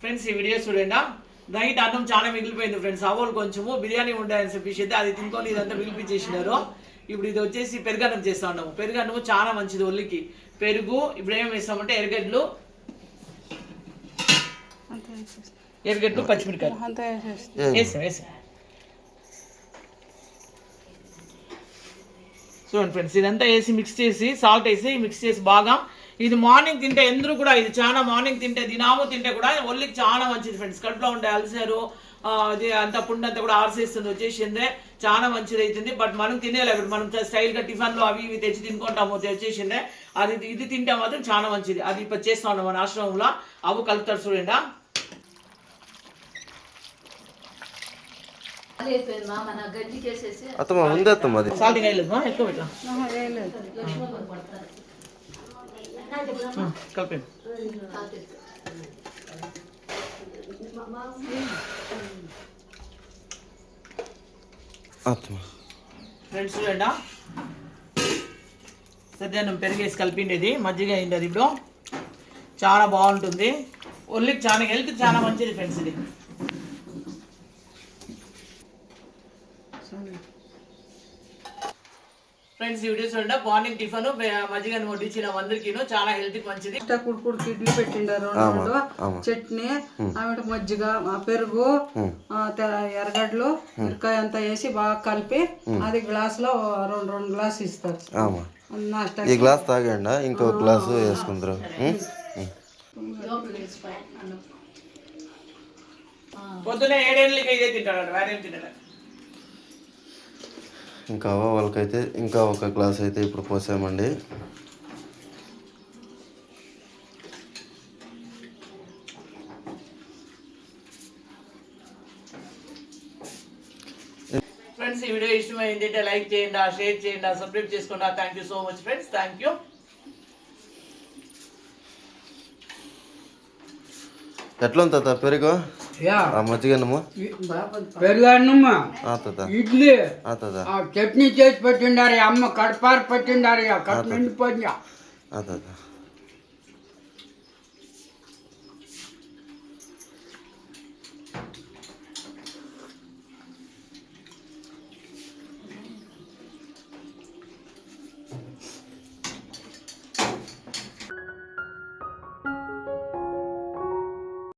Friends ఈ video చూడండి. Night అన్నం చాలా మిగిలిపోయింది ఫ్రెండ్స్ అవోలు కొంచెము బిర్యానీ ఉండాలని చెప్పేసి అది తినుకొని ఇదంతా మిగిలిపించేసినారు. ఇప్పుడు ఇది వచ్చేసి పెరుగన్నం చేస్తా ఉన్నాము. పెరుగన్నము చాలా మంచిది ఒళ్ళుకి. పెరుగు ఇప్పుడు ఏం వేస్తామంటే ఎరగడ్లు ఎరగడ్లు పచ్చిమిరకాయలు. వేసాం వేసాం చూడండి ఫ్రెండ్స్ ఇదంతా వేసి మిక్స్ చేసి సాల్ట్ వేసి మిక్స్ చేసి బాగా. ఇది మార్నింగ్ తింటే ఎందుకు కూడా ఇది చాలా మార్నింగ్ తింటే దినాము తింటే కూడా ఒళ్ళకి చాలా మంచిది ఫ్రెండ్స్ కడుపులో ఉండే అల్సరు అది అంత పుండు అంతా కూడా ఆర్సేస్తుంది వచ్చేసిందే. చాలా మంచిది అవుతుంది బట్ మనం తినేలే ఇప్పుడు మనం స్టైల్గా టిఫిన్లు అవి ఇవి తెచ్చి తినుకుంటాము వచ్చేసిందే అది ఇది తింటే మాత్రం చాలా మంచిది. అది ఇప్పుడు చేస్తా ఉన్నాం మన ఆశ్రమంలో. అవి కలుపుతారు చూడండి మన గంజికేసేసి అత్తమ్మ ఉంది అత్తమ్మ అది. అత్తమ్మ. ఫ్రెండ్స్ చూడండి? సద్యాన్నం పెరిగేసి కలిపిండేది మజ్జిగ అయింది అది ఇప్పుడు. చాలా బాగుంటుంది. ఒళ్ళికి చాలా హెల్త్ చాలా మంచిది ఫ్రెండ్స్ ఇది. ఫ్రెండ్స్ ఈ వీడియో చూడండి. మార్నింగ్ టిఫిన్ మజ్జిగని వడ్డించిన అందరికీ చాలా హెల్త్కి మంచిది. ఇట్లా కుడుకుడు ఇడ్లీ పెట్టిండారు. చట్నీ ఆమె మజ్జిగ పెరుగు ఎర్రగడ్డలు మిరకాయ అంతా వేసి బాగా కలిపి అది గ్లాస్లో రెండు రెండు గ్లాస్ ఇస్తారు. ఈ గ్లాస్ తాగండి? ఇంకో గ్లాసు వేసుకుందరు. పొద్దున్నే ఏడేళ్ళకి ఇదే తింటాడు వేరే తినలేదు ఇంకా వాళ్ళకైతే ఇంకా ఒక గ్లాస్ అయితే ఇప్పుడు పోసామండి. ఫ్రెండ్స్ ఈ వీడియో ఇష్టమైంది అంటే లైక్ చేయండి షేర్ చేయండి సబ్స్క్రైబ్ చేసుకోండి. Thank you so much friends thank you ఎట్లా ఉంది తాత? పెరుగు? మజ్జిగన్నము పెరుగన్నమ్మ ఆ తాత ఇడ్లీ ఆ తాత ఆ చట్నీ చేసి పెట్టిండారు అమ్మ కడపారు పెట్టిండారు కడుపు నిండిపోయింది ఆ తాత